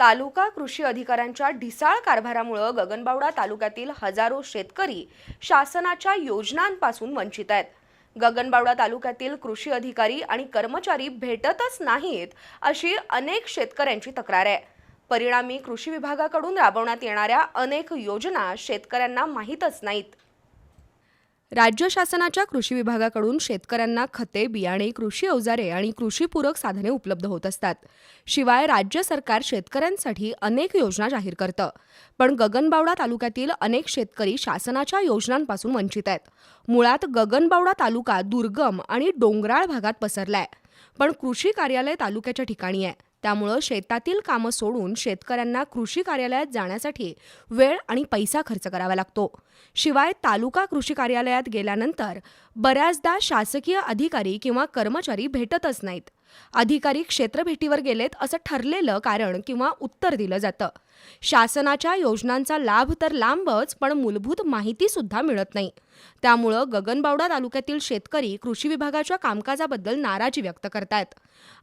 तालुका कृषी अधिकाऱ्यांच्या ढिसाळ कारभारामुळं गगनबावडा तालुक्यातील हजारो शेतकरी शासनाच्या योजनांपासून वंचित आहेत. गगनबावडा तालुक्यातील कृषी अधिकारी आणि कर्मचारी भेटतच नाहीत अशी अनेक शेतकऱ्यांची तक्रार आहे. परिणामी कृषी विभागाकडून राबवण्यात येणाऱ्या अनेक योजना शेतकऱ्यांना माहीतच नाहीत. राज्य शासनाच्या कृषी विभागाकडून शेतकऱ्यांना खते बियाणे कृषी अवजारे आणि कृषीपूरक साधने उपलब्ध होत असतात. शिवाय राज्य सरकार शेतकऱ्यांसाठी अनेक योजना जाहीर करतं. पण गगनबावडा तालुक्यातील अनेक शेतकरी शासनाच्या योजनांपासून वंचित आहेत. मुळात गगनबावडा तालुका दुर्गम आणि डोंगराळ भागात पसरलाय. पण कृषी कार्यालय तालुक्याच्या ठिकाणी आहे. त्यामुळं शेतातील कामं सोडून शेतकऱ्यांना कृषी कार्यालयात जाण्यासाठी वेळ आणि पैसा खर्च करावा लागतो. शिवाय तालुका कृषी कार्यालयात गेल्यानंतर बऱ्याचदा शासकीय अधिकारी किंवा कर्मचारी भेटतच नाहीत. अधिकारी क्षेत्रभेटीवर गेलेत असं ठरलेलं कारण किंवा उत्तर दिलं जातं. शासनाच्या योजनांचा लाभ तर लांबच पण मूलभूत माहिती सुद्धा मिळत नाही. त्यामुळं गगनबावडा तालुक्यातील शेतकरी कृषी विभागाच्या कामकाजाबद्दल नाराजी व्यक्त करतायत.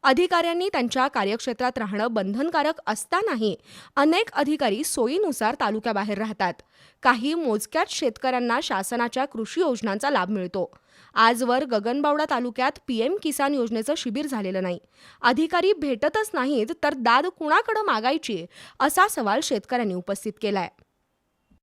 अधिकाऱ्यांनी त्यांच्या कार्यक्षेत्रात राहणं बंधनकारक असतानाही अनेक अधिकारी सोयीनुसार तालुक्याबाहेर राहतात. काही मोजक्याच शेतकऱ्यांना शासनाच्या कृषी योजनांचा लाभ मिळतो. आजवर गगनबावडा तालुक्यात पीएम किसान योजनेचं शिबिर झालेलं नाही. अधिकारी भेटतच नाहीत तर दाद कुणाकडं मागायची? असा सवाल शेतकऱ्यांनी उपस्थित केलाय.